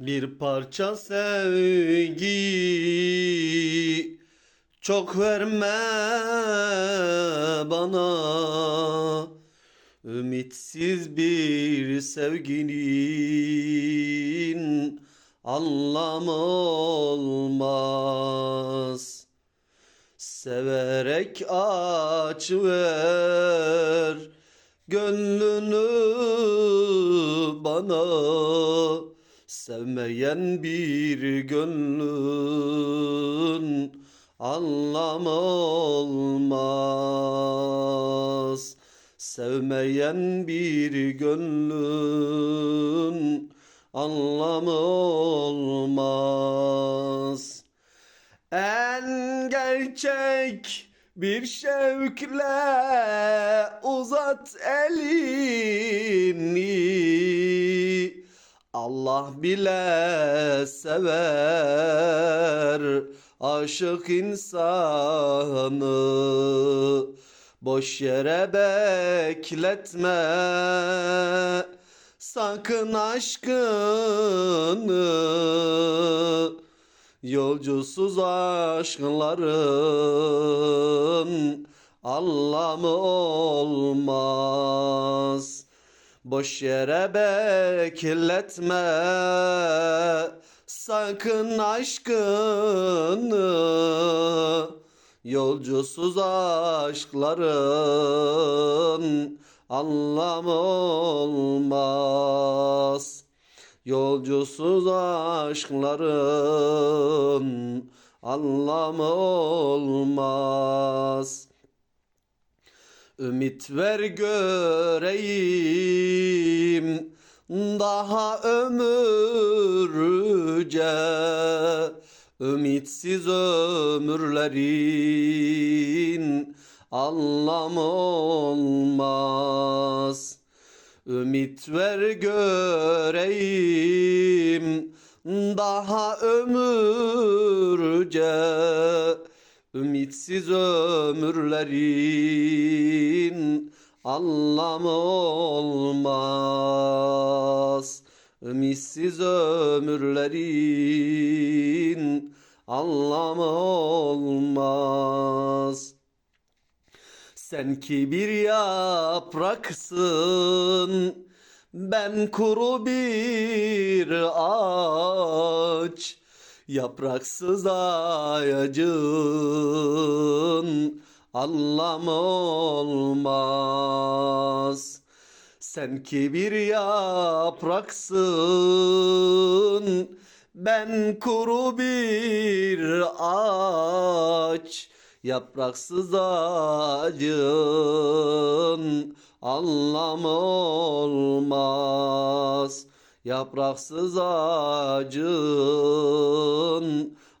Bir parça sevgi çok verme bana. Ümitsiz bir sevginin anlamı olmaz. Severek aç ver gönlünü bana Sevmeyen bir gönlün anlamı olmaz. Sevmeyen bir gönlün anlamı olmaz. En gerçek bir şevkle uzat elini Allah bile sever aşık insanı Boş yere bekletme sakın aşkını Yolcusuz aşkların anlamı olmaz. Boş yere bekletme sakın aşkını. Yolcusuz aşkların anlamı olmaz. Yolcusuz aşkların anlamı olmaz. Ümit ver göreyim daha ömürce Ümitsiz ömürlerin anlamı olmaz. Ümit ver göreyim daha ömürce Ümitsiz ömürlerin anlamı olmaz Ümitsiz ömürlerin anlamı olmaz sen ki bir yapraksın, ben kuru bir ağaç. Yapraksız ağacın anlamı olmaz. Sen ki bir yapraksın, ben kuru bir ağaç. Yapraksız ağacın anlamı olmaz. Yapraksız ağacın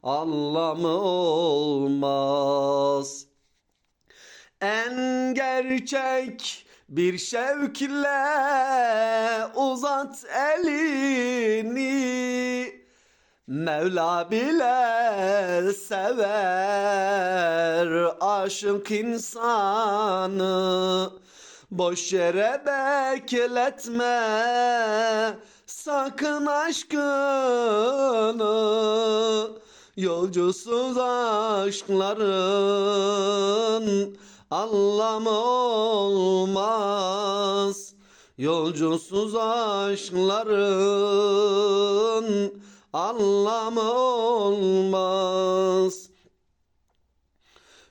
anlamı olmaz. En gerçek bir şevkle uzat elini Mevla bile sever aşık insanı Boş yere bekletme sakın aşkını Yolcusuz aşkların anlamı olmaz Yolcusuz aşkların anlamı olmaz.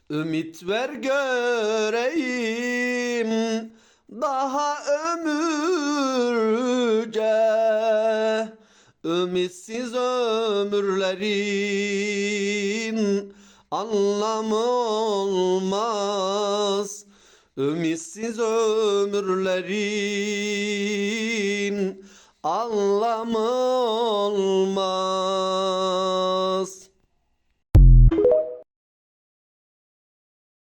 Ümit ver göreyim daha ömürce Ümitsiz ömürlerin anlamı olmaz. Ümitsiz ömürlerin anlamı olmaz